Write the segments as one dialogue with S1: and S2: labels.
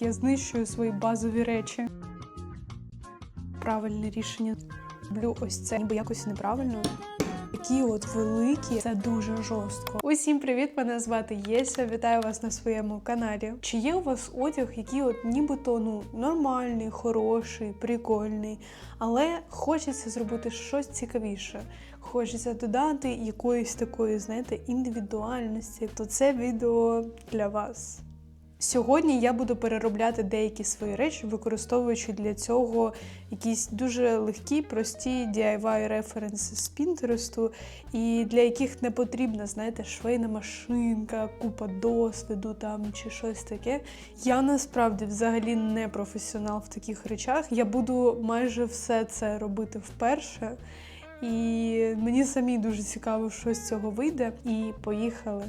S1: Я знищую свої базові речі. Правильне рішення. Люблю ось це, ніби якось неправильно. Такі от великі, це дуже жорстко. Усім привіт! Мене звати Єся. Вітаю вас на своєму каналі. Чи є у вас одяг, який от нібито ну нормальний, хороший, прикольний, але хочеться зробити щось цікавіше. Хочеться додати якоїсь такої, знаєте, індивідуальності, то це відео для вас. Сьогодні я буду переробляти деякі свої речі, використовуючи для цього якісь дуже легкі, прості DIY референси з Пінтересту, і для яких не потрібна, знаєте, швейна машинка, купа досвіду там чи щось таке. Я насправді взагалі не професіонал в таких речах. Я буду майже все це робити вперше. І мені самі дуже цікаво, що з цього вийде. І поїхали.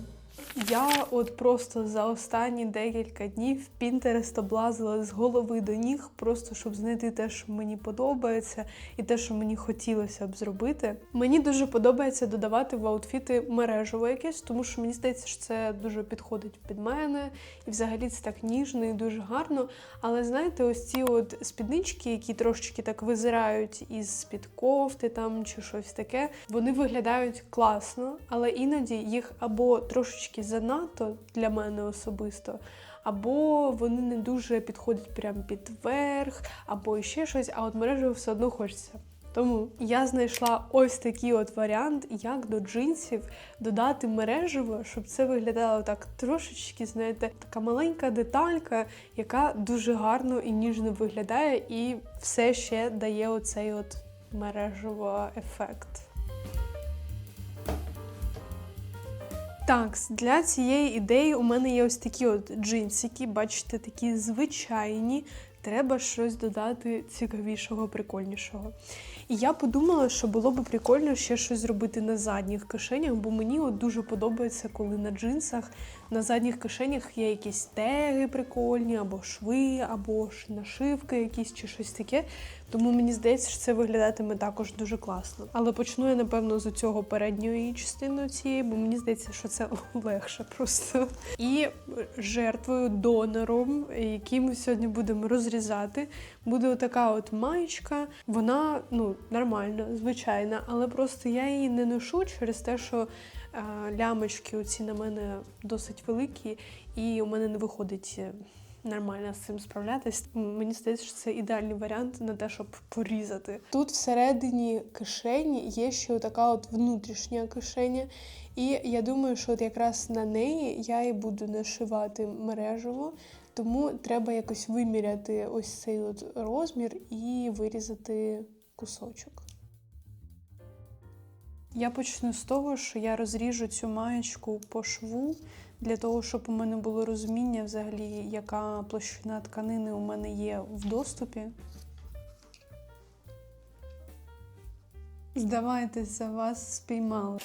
S1: Я от просто за останні декілька днів Pinterest облазила з голови до ніг, просто щоб знайти те, що мені подобається, і те, що мені хотілося б зробити. Мені дуже подобається додавати в аутфіти мережево якесь, тому що мені здається, що це дуже підходить під мене, і взагалі це так ніжно і дуже гарно. Але знаєте, ось ці от спіднички, які трошечки так визирають із під кофти там чи щось таке, вони виглядають класно, але іноді їх або трошечки занадто для мене особисто, або вони не дуже підходять прямо під верх, або ще щось, а от мережево все одно хочеться. Тому я знайшла ось такий от варіант, як до джинсів додати мережево, щоб це виглядало так трошечки, знаєте, така маленька деталька, яка дуже гарно і ніжно виглядає, і все ще дає оцей от мережево ефект. Так, для цієї ідеї у мене є ось такі от джинсики, бачите, такі звичайні. Треба щось додати цікавішого, прикольнішого. І я подумала, що було б прикольно ще щось зробити на задніх кишенях, бо мені от дуже подобається, коли на джинсах на задніх кишенях є якісь теги прикольні, або шви, або ж нашивки якісь чи щось таке. Тому мені здається, що це виглядатиме також дуже класно. Але почну я, напевно, з цього передньої частини цієї, бо мені здається, що це легше просто. І жертвою, донором, який ми сьогодні будемо розрізати, буде отака от маєчка. Вона ну, нормальна, звичайна, але просто я її не ношу через те, що а, лямочки оці на мене досить великі, і у мене не виходить. е, Нормально з цим справлятись. Мені здається, що це ідеальний варіант на те, щоб порізати. Тут всередині кишені є ще така от внутрішня кишеня, і я думаю, що от якраз на неї я і буду нашивати мережево, тому треба якось виміряти ось цей от розмір і вирізати кусочок. Я почну з того, що я розріжу цю маєчку по шву, для того, щоб у мене було розуміння взагалі, яка площина тканини у мене є в доступі. Здавайтеся, вас спіймали.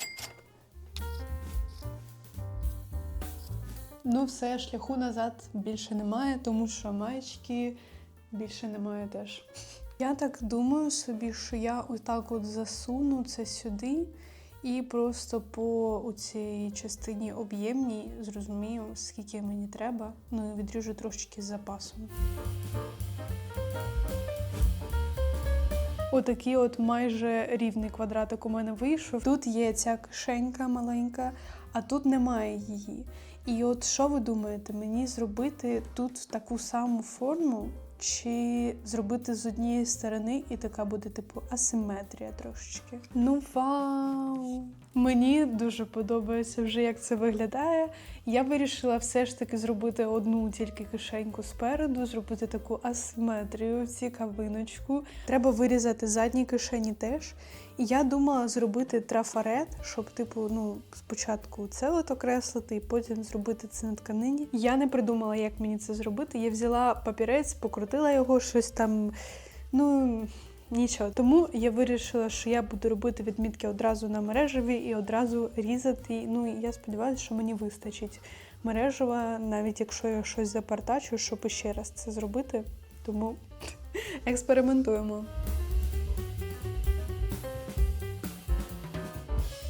S1: Ну, все, шляху назад більше немає, тому що маєчки більше немає теж. Я так думаю собі, що я отак от засуну це сюди і просто по цій частині об'ємній зрозумію, скільки мені треба. Ну і відріжу трошечки з запасом. Отакий от майже рівний квадратик у мене вийшов. Тут є ця кишенька маленька, а тут немає її. І от що ви думаєте, мені зробити тут таку саму форму, чи зробити з однієї сторони, і така буде типу асиметрія трошечки. Ну вау! Мені дуже подобається вже, як це виглядає. Я вирішила все ж таки зробити одну тільки кишеньку спереду, зробити таку асиметрію, цікавиночку. Треба вирізати задні кишені теж. І я думала зробити трафарет, щоб, типу, ну, спочатку це от окреслити, і потім зробити це на тканині. Я не придумала, як мені це зробити. Я взяла папірець, покрутила його, щось там. Ну, нічого. Тому я вирішила, що я буду робити відмітки одразу на мережеві і одразу різати. Ну, і я сподіваюся, що мені вистачить мережева, навіть якщо я щось запартачу, щоб ще раз це зробити. Тому експериментуємо.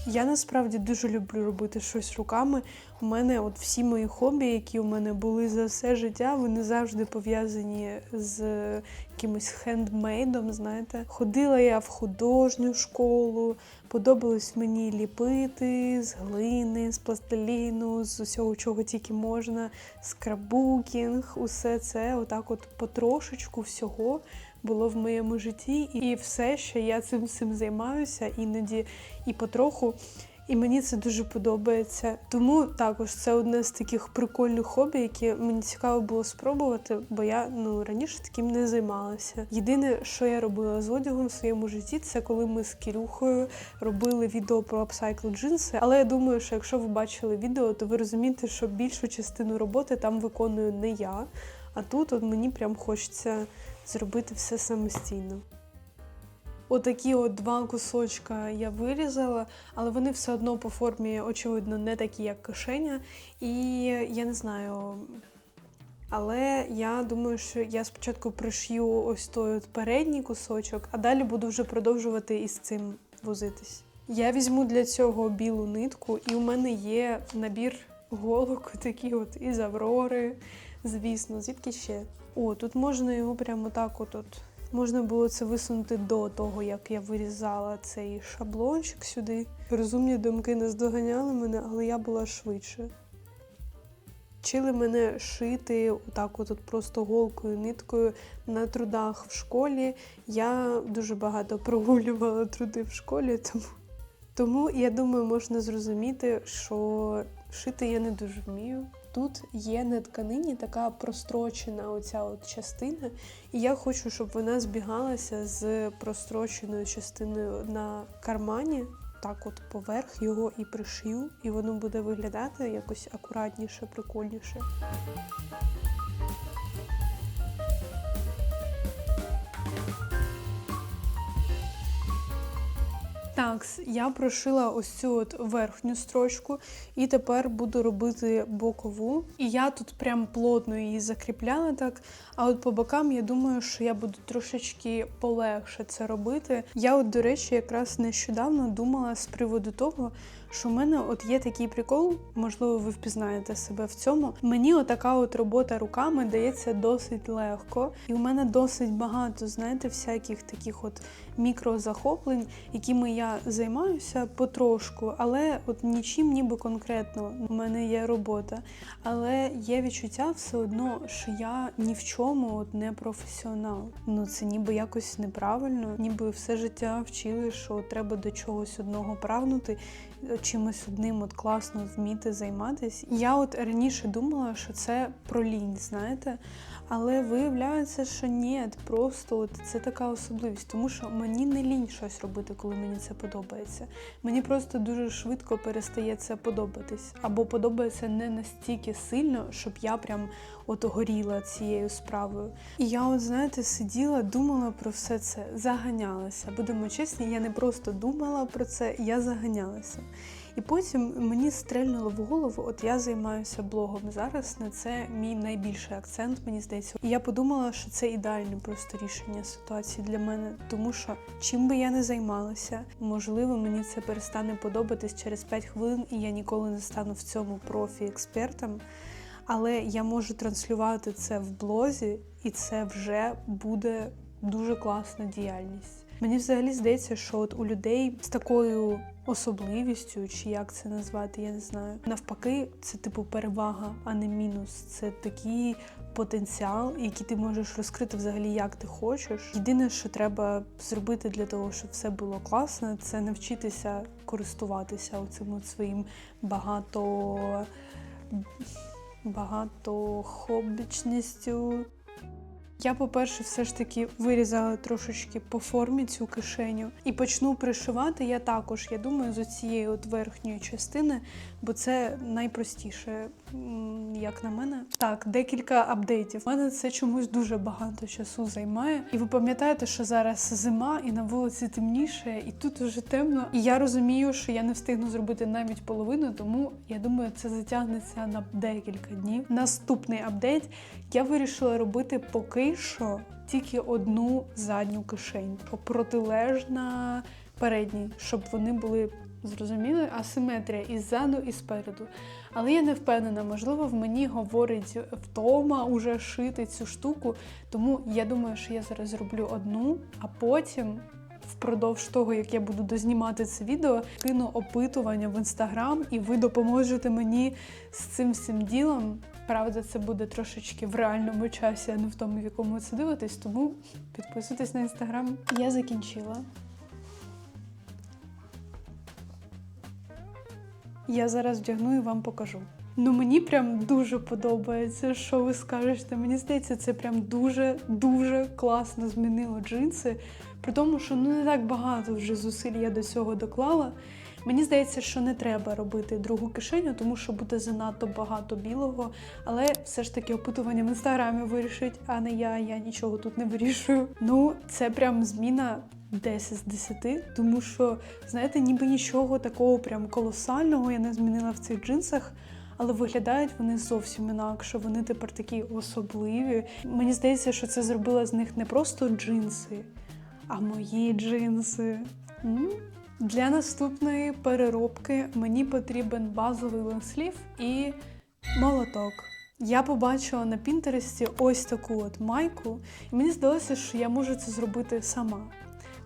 S1: Я насправді дуже люблю робити щось руками. У мене от всі мої хобі, які у мене були за все життя, вони завжди пов'язані з якимось хендмейдом. Знаєте, ходила я в художню школу, подобалось мені ліпити з глини, з пластиліну, з усього, чого тільки можна, скраббукінг, усе це, отак, от потрошечку всього. Було в моєму житті, і все, що я цим всім займаюся, іноді і потроху. І мені це дуже подобається. Тому також це одне з таких прикольних хобі, які мені цікаво було спробувати, бо я ну раніше таким не займалася. Єдине, що я робила з одягом в своєму житті, це коли ми з Кірюхою робили відео про апсайкл джинси. Але я думаю, що якщо ви бачили відео, то ви розумієте, що більшу частину роботи там виконую не я. А тут от мені прям хочеться зробити все самостійно. Отакі от два кусочка я вирізала, але вони все одно по формі, очевидно, не такі, як кишеня. І я не знаю. Але я думаю, що я спочатку пришью ось той от передній кусочок, а далі буду вже продовжувати із цим возитись. Я візьму для цього білу нитку, і у мене є набір голок, такі от із Аврори, звісно, звідки ще. О, тут можна його прямо так от. от Можна було це висунути до того, як я вирізала цей шаблончик сюди. Розумні думки не здоганяли мене, але я була швидше. Вчили мене шити отак от, от просто голкою, ниткою на трудах в школі. Я дуже багато прогулювала труди в школі, тому, тому я думаю, можна зрозуміти, що шити я не дуже вмію. Тут є на тканині така прострочена оця от частина, і я хочу, щоб вона збігалася з простроченою частиною на кармані. Так, от поверх його і пришию, і воно буде виглядати якось акуратніше, прикольніше. Так, я прошила ось цю от верхню строчку, і тепер буду робити бокову. І я тут прям плотно її закріпляла так. А от по бокам я думаю, що я буду трошечки полегше це робити. Я, от, до речі, якраз нещодавно думала з приводу того, що в мене от є такий прикол, можливо, ви впізнаєте себе в цьому. Мені отака от робота руками дається досить легко, і у мене досить багато, знаєте, всяких таких от мікрозахоплень, якими я займаюся потрошку, але от нічим ніби конкретно у мене є робота. Але є відчуття все одно, що я ні в чому от не професіонал. Ну це ніби якось неправильно, ніби все життя вчили, що треба до чогось одного прагнути чимось одним от класно вміти займатися. Я от раніше думала, що це про лінь, знаєте. Але виявляється, що ні, просто от це така особливість, тому що мені не лінь щось робити, коли мені це подобається. Мені просто дуже швидко перестає це подобатись. Або подобається не настільки сильно, щоб я прям от горіла цією справою. І я, от знаєте, сиділа, думала про все це, заганялася. Будемо чесні, я не просто думала про це, я заганялася. І потім мені стрельнуло в голову, от я займаюся блогом зараз. На це мій найбільший акцент, мені здається. І я подумала, що це ідеальне просто рішення ситуації для мене, тому що чим би я не займалася, можливо, мені це перестане подобатись через 5 хвилин, і я ніколи не стану в цьому профі-експертом. Але я можу транслювати це в блозі, і це вже буде дуже класна діяльність. Мені взагалі здається, що от у людей з такою особливістю, чи як це назвати, я не знаю. Навпаки, це типу перевага, а не мінус. Це такий потенціал, який ти можеш розкрити взагалі, як ти хочеш. Єдине, що треба зробити для того, щоб все було класно, це навчитися користуватися оцим от своїм багато багатохобічністю. Я, по-перше, все ж таки вирізала трошечки по формі цю кишеню і почну пришивати я також, я думаю, з цієї от верхньої частини, бо це найпростіше, як на мене. Так, декілька апдейтів. У мене це чомусь дуже багато часу займає. І ви пам'ятаєте, що зараз зима і на вулиці темніше, і тут уже темно. І я розумію, що я не встигну зробити навіть половину, тому я думаю, це затягнеться на декілька днів. Наступний апдейт я вирішила робити поки що тільки одну задню кишень, протилежна передній, щоб вони були Зрозуміли? Асиметрія і ззаду, і спереду. Але я не впевнена, можливо, в мені говорить втома уже шити цю штуку. Тому я думаю, що я зараз зроблю одну, а потім. Впродовж того, як я буду дознімати це відео, кину опитування в інстаграм, і ви допоможете мені з цим всім ділом. Правда, це буде трошечки в реальному часі, а не в тому, в якому ви це дивитесь. Тому підписуйтесь на інстаграм. Я закінчила. Я зараз вдягну і вам покажу. Ну мені прям дуже подобається, що ви скажете. Мені здається, це прям дуже дуже класно змінило джинси. При тому, що ну не так багато вже зусиль я до цього доклала. Мені здається, що не треба робити другу кишеню, тому що буде занадто багато білого. Але все ж таки опитування в інстаграмі вирішить, а не я. Я нічого тут не вирішую. Ну, це прям зміна 10 з 10, тому що, знаєте, ніби нічого такого прям колосального я не змінила в цих джинсах. Але виглядають вони зовсім інакше. Вони тепер такі особливі. Мені здається, що це зробила з них не просто джинси, а мої джинси. М? Для наступної переробки мені потрібен базовий лонслів і молоток. Я побачила на Пінтересті ось таку от майку, і мені здалося, що я можу це зробити сама.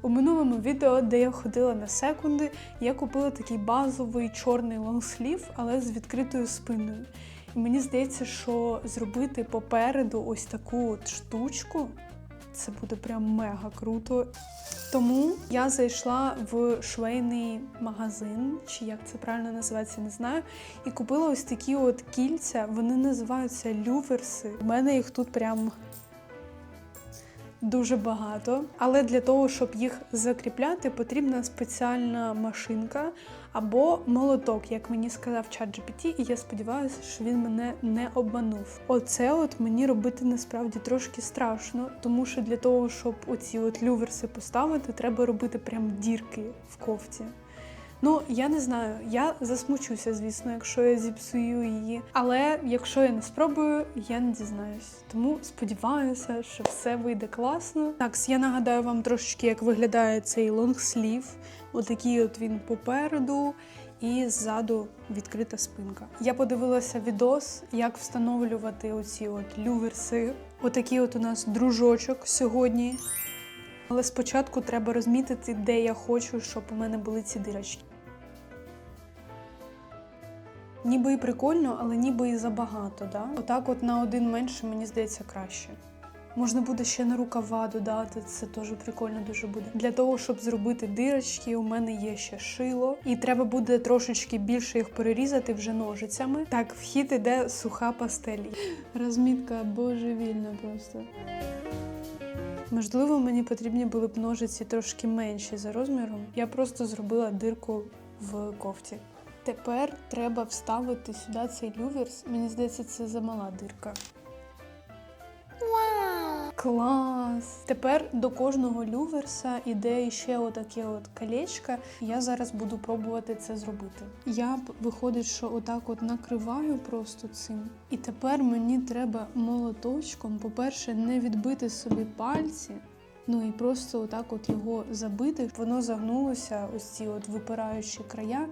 S1: У минулому відео, де я ходила на секунди, я купила такий базовий чорний лонгслів, але з відкритою спиною. І мені здається, що зробити попереду ось таку от штучку це буде прям мега круто. Тому я зайшла в швейний магазин, чи як це правильно називається, не знаю. І купила ось такі от кільця. Вони називаються люверси. У мене їх тут прям дуже багато. Але для того, щоб їх закріпляти, потрібна спеціальна машинка або молоток, як мені сказав чат GPT, і я сподіваюся, що він мене не обманув. Оце от мені робити насправді трошки страшно, тому що для того, щоб оці от люверси поставити, треба робити прям дірки в кофті. Ну, я не знаю, я засмучуся, звісно, якщо я зіпсую її. Але якщо я не спробую, я не дізнаюсь. Тому сподіваюся, що все вийде класно. Так, я нагадаю вам трошечки, як виглядає цей лонгслів. Отакий от він попереду. І ззаду відкрита спинка. Я подивилася відос, як встановлювати оці от люверси. Отакий от у нас дружочок сьогодні. Але спочатку треба розмітити, де я хочу, щоб у мене були ці дирочки. Ніби і прикольно, але ніби і забагато. Да? Отак, от на один менше, мені здається, краще. Можна буде ще на рукава додати, це теж прикольно дуже буде. Для того, щоб зробити дирочки, у мене є ще шило, і треба буде трошечки більше їх перерізати вже ножицями. Так, вхід іде суха пастель. Розмітка божевільна просто. Можливо, мені потрібні були б ножиці трошки менші за розміром. Я просто зробила дирку в кофті. Тепер треба вставити сюди цей люверс. Мені здається, це замала дирка. Клас! Тепер до кожного люверса іде ще отаке от колечко. Я зараз буду пробувати це зробити. Я виходить, що отак от накриваю просто цим. І тепер мені треба молоточком, по-перше, не відбити собі пальці. Ну і просто отак от його забити. Воно загнулося, ось ці от випираючі края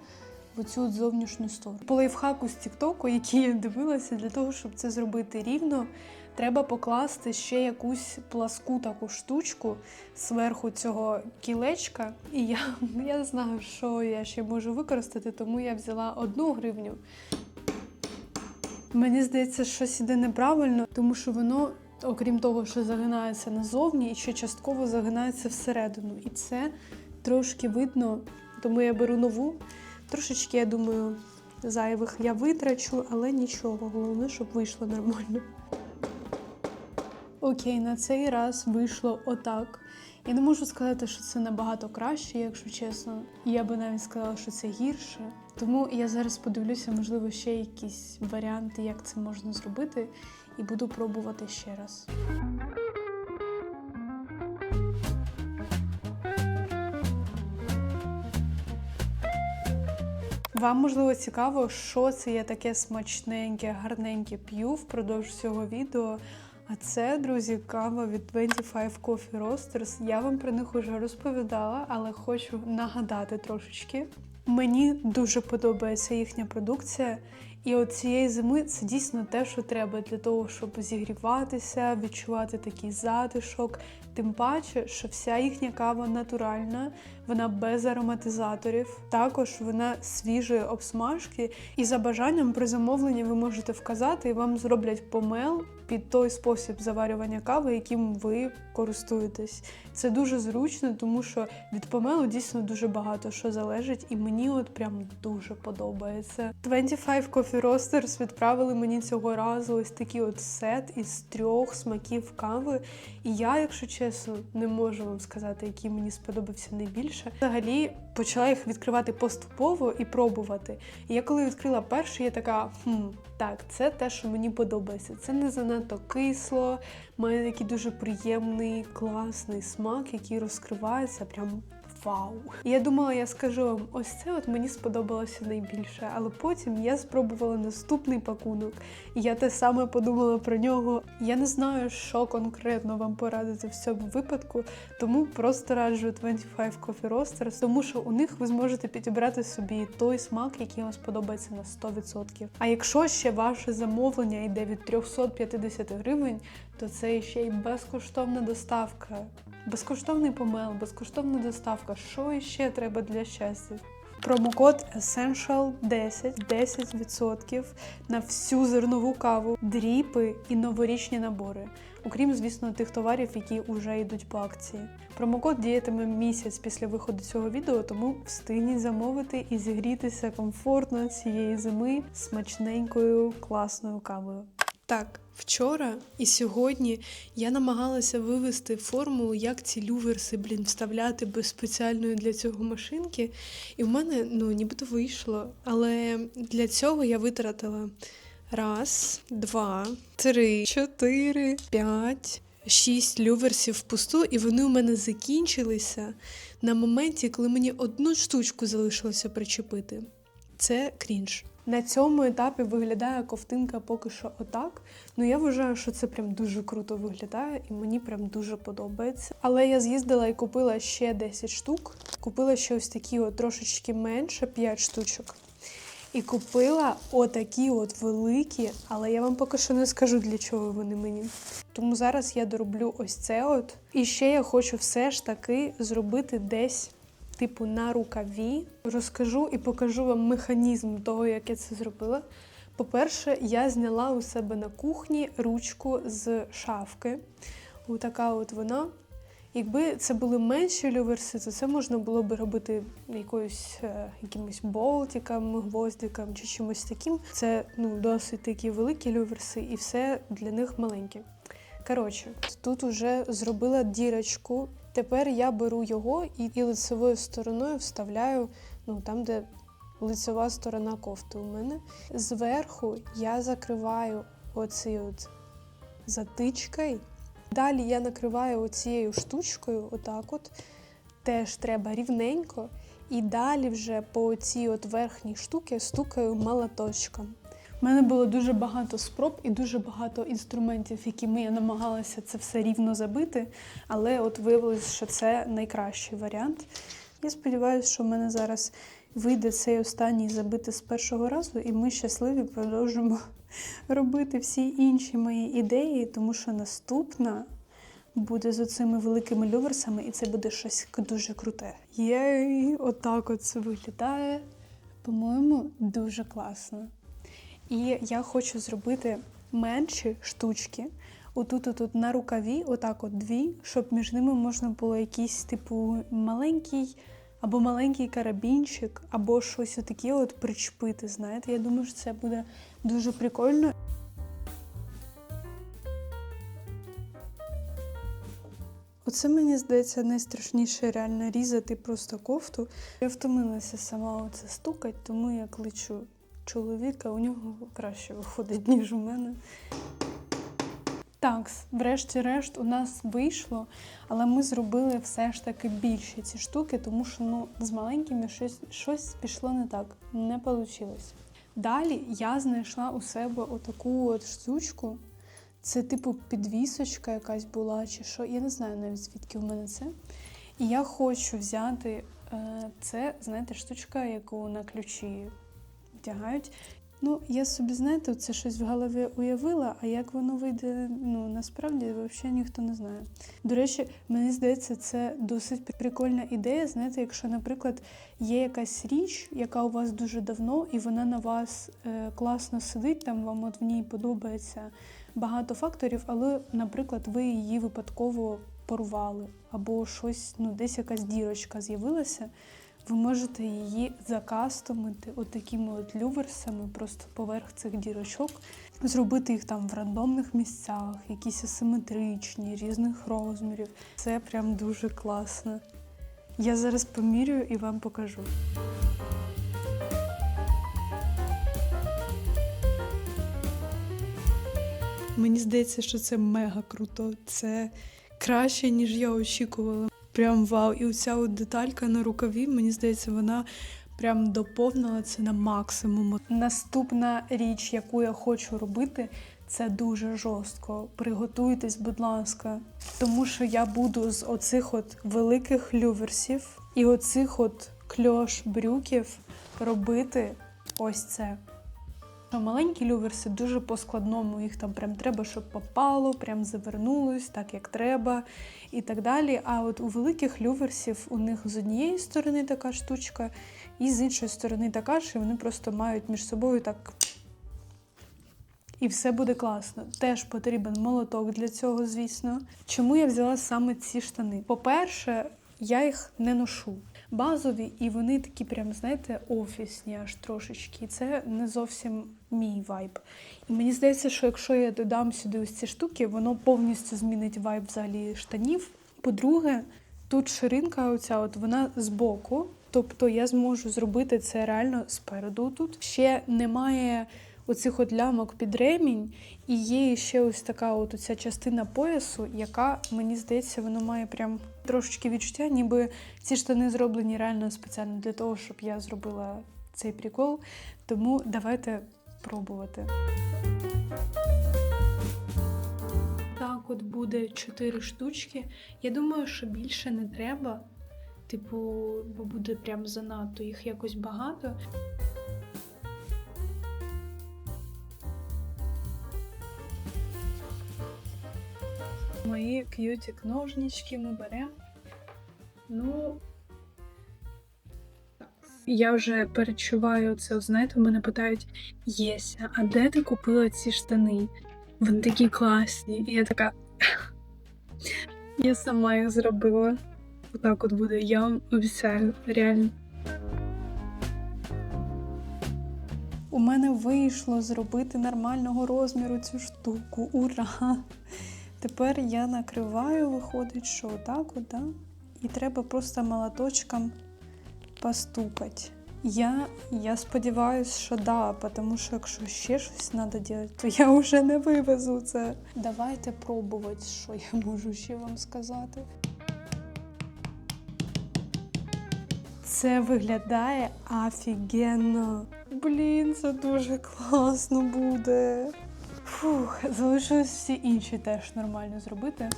S1: в оцю зовнішню сторону. По лайфхаку з Тіктоку, який я дивилася, для того, щоб це зробити рівно, треба покласти ще якусь пласку таку штучку зверху цього кілечка. І я, я знаю, що я ще можу використати, тому я взяла одну гривню. Мені здається, щось іде неправильно, тому що воно, окрім того, що загинається назовні, і ще частково загинається всередину. І це трошки видно, тому я беру нову. Трошечки, я думаю, зайвих я витрачу, але нічого. Головне, щоб вийшло нормально. Окей, на цей раз вийшло отак. Я не можу сказати, що це набагато краще, якщо чесно. Я би навіть сказала, що це гірше. Тому я зараз подивлюся, можливо, ще якісь варіанти, як це можна зробити, і буду пробувати ще раз. Вам можливо цікаво, що це я таке смачненьке, гарненьке п'ю впродовж цього відео. А це, друзі, кава від 25 Coffee Roasters. Я вам про них уже розповідала, але хочу нагадати трошечки. Мені дуже подобається їхня продукція. І от цієї зими це дійсно те, що треба для того, щоб зігріватися, відчувати такий затишок. Тим паче, що вся їхня кава натуральна, вона без ароматизаторів. Також вона свіжої обсмажки. І за бажанням при замовленні ви можете вказати, і вам зроблять помел під той спосіб заварювання кави, яким ви користуєтесь. Це дуже зручно, тому що від помелу дійсно дуже багато що залежить, і мені от прям дуже подобається. 25 Coffee Roasters відправили мені цього разу ось такий от сет із трьох смаків кави. І я, якщо чесно, не можу вам сказати, який мені сподобався найбільше. Взагалі почала їх відкривати поступово і пробувати. І я коли відкрила перший, я така, хм, так, це те, що мені подобається. Це не занадто кисло, має такий дуже приємний, класний смак, який розкривається прям. Вау! Я думала, я скажу вам, ось це от мені сподобалося найбільше. Але потім я спробувала наступний пакунок, і я те саме подумала про нього. Я не знаю, що конкретно вам порадити в цьому випадку, тому просто раджу 25 Coffee Roasters, тому що у них ви зможете підібрати собі той смак, який вам сподобається на 100%. А якщо ще ваше замовлення йде від 350 гривень, то це ще й безкоштовна доставка. Безкоштовний помел, безкоштовна доставка. Що ще треба для щастя? Промокод Essential 10 10% на всю зернову каву, дріпи і новорічні набори. Окрім, звісно, тих товарів, які вже йдуть по акції. Промокод діятиме місяць після виходу цього відео, тому встигніть замовити і зігрітися комфортно цієї зими смачненькою класною кавою. Так, вчора і сьогодні я намагалася вивести формулу, як ці люверси, блін, вставляти без спеціальної для цього машинки. І в мене, ну, нібито вийшло. Але для цього я витратила раз, два, три, чотири, п'ять. Шість люверсів впусту, і вони у мене закінчилися на моменті, коли мені одну штучку залишилося причепити. Це крінж. На цьому етапі виглядає ковтинка поки що отак. Ну я вважаю, що це прям дуже круто виглядає і мені прям дуже подобається. Але я з'їздила і купила ще 10 штук. Купила ще ось такі от трошечки менше, 5 штучок. І купила отакі от великі, але я вам поки що не скажу, для чого вони мені. Тому зараз я дороблю ось це от. І ще я хочу все ж таки зробити десь типу на рукаві. Розкажу і покажу вам механізм того, як я це зробила. По-перше, я зняла у себе на кухні ручку з шафки. Отака от вона. Якби це були менші люверси, то це можна було б робити якоюсь е, якимось болтиком, гвоздиком чи чимось таким. Це ну, досить такі великі люверси, і все для них маленьке. Коротше, тут уже зробила дірочку. Тепер я беру його і, і лицевою стороною вставляю ну, там, де лицева сторона кофти у мене. Зверху я закриваю оці от затичкою. Далі я накриваю оцією штучкою, отак от. Теж треба рівненько. І далі вже по цій от верхній штуці стукаю молоточком. У мене було дуже багато спроб і дуже багато інструментів, якими я намагалася це все рівно забити, але от виявилось, що це найкращий варіант. Я сподіваюся, що в мене зараз вийде цей останній забити з першого разу, і ми щасливі продовжимо робити всі інші мої ідеї, тому що наступна буде з оцими великими люверсами, і це буде щось дуже круте. Єй, отак от це виглядає. По-моєму, дуже класно. І я хочу зробити менші штучки. Отут, отут на рукаві, отак от дві, щоб між ними можна було якийсь, типу, маленький або маленький карабінчик, або щось отаке от причепити. Знаєте, я думаю, що це буде дуже прикольно. Оце мені здається найстрашніше реально різати просто кофту. Я втомилася сама оце стукати, тому я кличу чоловіка, у нього краще виходить, ніж у мене. Так, врешті-решт, у нас вийшло, але ми зробили все ж таки більше ці штуки, тому що ну, з маленькими щось щось пішло не так, не вийшло. Далі я знайшла у себе отаку от штучку. Це, типу, підвісочка якась була, чи що. Я не знаю навіть звідки у мене це. І я хочу взяти Е, Це, знаєте, штучка, яку на ключі вдягають. Ну, я собі, знаєте, це щось в голові уявила, а як воно вийде, ну насправді взагалі ніхто не знає. До речі, мені здається, це досить прикольна ідея. Знаєте, якщо, наприклад, є якась річ, яка у вас дуже давно, і вона на вас е, класно сидить, там вам от в ній подобається багато факторів, але, наприклад, ви її випадково порвали, або щось, ну, десь якась дірочка з'явилася. Ви можете її закастомити от такими от люверсами, просто поверх цих дірочок, зробити їх там в рандомних місцях, якісь асиметричні, різних розмірів. Це прям дуже класно. Я зараз помірюю і вам покажу. Мені здається, що це мега круто. Це краще, ніж я очікувала. Прям вау. І оця от деталька на рукаві, мені здається, вона прям доповнила це на максимум. Наступна річ, яку я хочу робити, це дуже жорстко. Приготуйтесь, будь ласка, тому що я буду з оцих от великих люверсів і оцих от кльош брюків робити ось це. Що маленькі люверси дуже по-складному, їх там прям треба, щоб попало, прям завернулось, так як треба і так далі. А от у великих люверсів у них з однієї сторони така штучка, і з іншої сторони така ж, вони просто мають між собою так. І все буде класно. Теж потрібен молоток для цього, звісно. Чому я взяла саме ці штани? По-перше, я їх не ношу. Базові, і вони такі, прям, знаєте, офісні аж трошечки. Це не зовсім мій вайб. І мені здається, що якщо я додам сюди ось ці штуки, воно повністю змінить вайб взагалі штанів. По-друге, тут ширинка, оця от вона збоку. Тобто я зможу зробити це реально спереду. Тут ще немає оцих от лямок під ремінь, і є ще ось така от оця частина поясу, яка, мені здається, воно має прям трошечки відчуття, ніби ці штани зроблені реально спеціально для того, щоб я зробила цей прикол. Тому давайте пробувати. Так, от буде 4 штучки. Я думаю, що більше не треба. Типу, бо буде прям занадто їх якось багато. Мої к'ютік ножнички ми беремо. Ну. Я вже перечуваю це. Знаєте, мене питають: Єся, а де ти купила ці штани? Вони такі класні. І я така. Я сама їх зробила. Отак от буде, я вам обіцяю, реально. У мене вийшло зробити нормального розміру цю штуку. Ура! Тепер я накриваю, виходить, що отак, от, да? і треба просто молоточком постукати. Я, я сподіваюся, що да, тому що якщо ще щось треба робити, то я вже не вивезу це. Давайте пробувати, що я можу ще вам сказати. Це виглядає офігенно. Блін, це дуже класно буде. Фух, залишилось всі інші теж нормально зробити.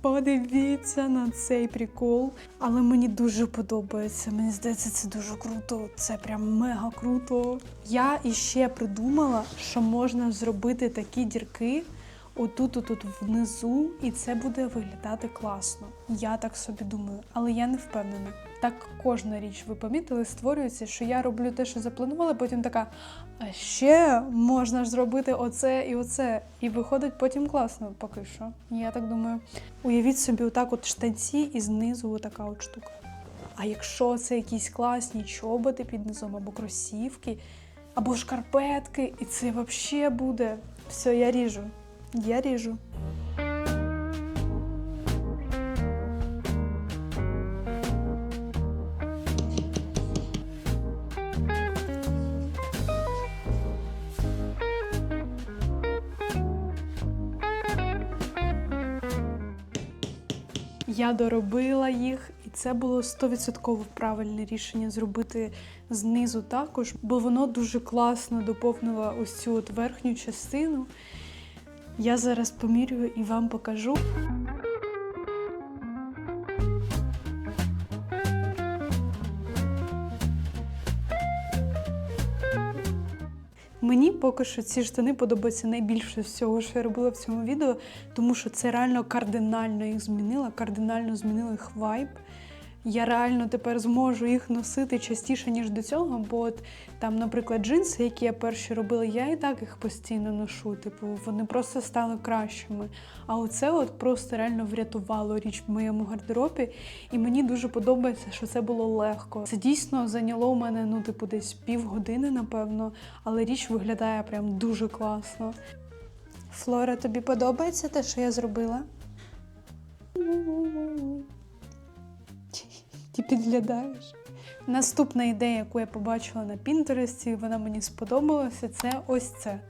S1: Подивіться на цей прикол, але мені дуже подобається. Мені здається, це дуже круто. Це прям мега круто. Я іще придумала, що можна зробити такі дірки отут, отут внизу, і це буде виглядати класно. Я так собі думаю, але я не впевнена. Так кожна річ, ви помітили, створюється, що я роблю те, що запланувала, потім така, а ще можна ж зробити оце і оце. І виходить потім класно, поки що. Я так думаю. Уявіть собі, отак от штанці і знизу отака от штука. А якщо це якісь класні чоботи під низом, або кросівки, або шкарпетки, і це взагалі буде. Все, я ріжу. Я ріжу. Я доробила їх, і це було 100% правильне рішення зробити знизу також, бо воно дуже класно доповнило ось цю от верхню частину. Я зараз помірюю і вам покажу. Мені поки що ці штани подобаються найбільше з всього, що я робила в цьому відео, тому що це реально кардинально їх змінило, кардинально змінило їх вайб. Я реально тепер зможу їх носити частіше, ніж до цього, бо от там, наприклад, джинси, які я перші робила, я і так їх постійно ношу. Типу, вони просто стали кращими. А оце от просто реально врятувало річ в моєму гардеробі. І мені дуже подобається, що це було легко. Це дійсно зайняло у мене, ну, типу, десь півгодини, напевно, але річ виглядає прям дуже класно. Флора, тобі подобається те, що я зробила? Ти підглядаєш. Наступна ідея, яку я побачила на Пінтересті, вона мені сподобалася, це ось це.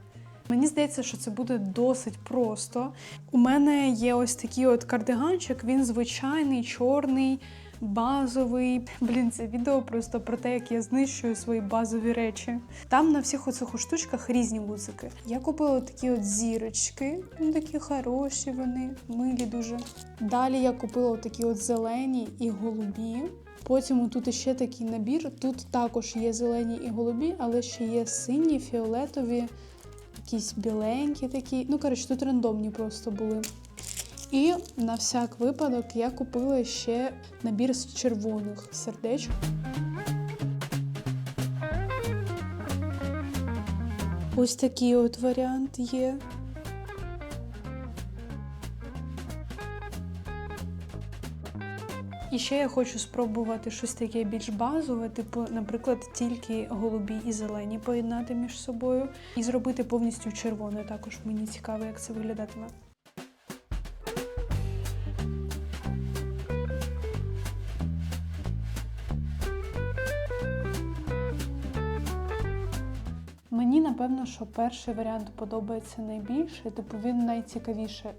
S1: Мені здається, що це буде досить просто. У мене є ось такий от кардиганчик, він звичайний, чорний, базовий. Блін, це відео просто про те, як я знищую свої базові речі. Там на всіх оцих штучках різні гудзики. Я купила такі от зірочки, ну такі хороші вони, милі дуже. Далі я купила такі от зелені і голубі. Потім тут ще такий набір. Тут також є зелені і голубі, але ще є сині, фіолетові, якісь біленькі такі. Ну, коротше, тут рандомні просто були. І на всяк випадок я купила ще набір з червоних сердечок. Ось такий от варіант є. І ще я хочу спробувати щось таке більш базове, типу, наприклад, тільки голубі і зелені поєднати між собою і зробити повністю червоне. Також мені цікаво, як це виглядатиме. Напевно, що перший варіант подобається найбільше, типу він найцікавіше.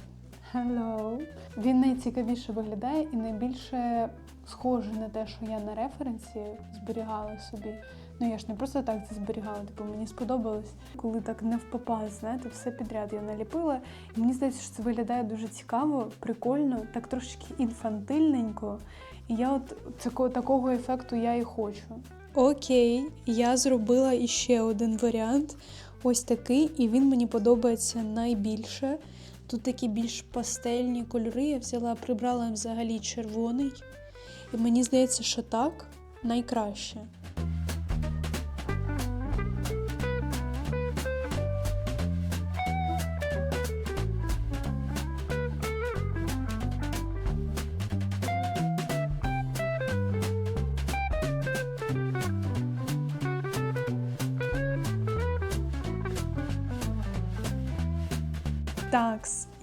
S1: Hello. Він найцікавіше виглядає і найбільше схожий на те, що я на референсі зберігала собі. Ну я ж не просто так це зберігала, типу мені сподобалось, коли так не впопас, знаєте, все підряд я наліпила. І мені здається, що це виглядає дуже цікаво, прикольно, так трошечки інфантильненько. І я от такого ефекту я і хочу. Окей, я зробила іще один варіант. Ось такий, і він мені подобається найбільше. Тут такі більш пастельні кольори. Я взяла, прибрала взагалі червоний. І мені здається, що так найкраще.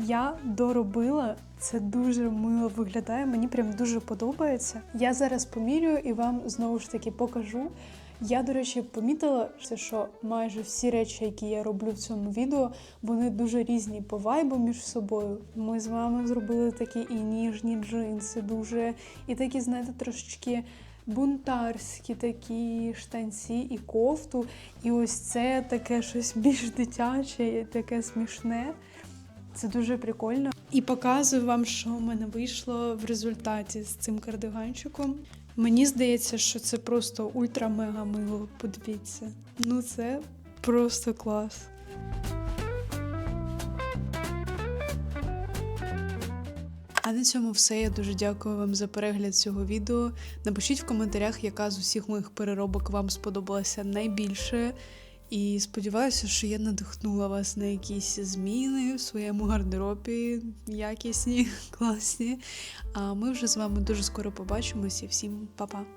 S1: Я доробила. Це дуже мило виглядає. Мені прям дуже подобається. Я зараз помірюю і вам знову ж таки покажу. Я, до речі, помітила, що майже всі речі, які я роблю в цьому відео, вони дуже різні по вайбу між собою. Ми з вами зробили такі і ніжні джинси, дуже і такі, знаєте, трошечки бунтарські такі штанці і кофту. І ось це таке щось більш дитяче, і таке смішне. Це дуже прикольно. І показую вам, що в мене вийшло в результаті з цим кардиганчиком. Мені здається, що це просто ультра-мега мило. Подивіться. Ну це просто клас. А на цьому все. Я дуже дякую вам за перегляд цього відео. Напишіть в коментарях, яка з усіх моїх переробок вам сподобалася найбільше. І сподіваюся, що я надихнула вас на якісь зміни в своєму гардеробі, якісні, класні. А ми вже з вами дуже скоро побачимося. Всім па-па!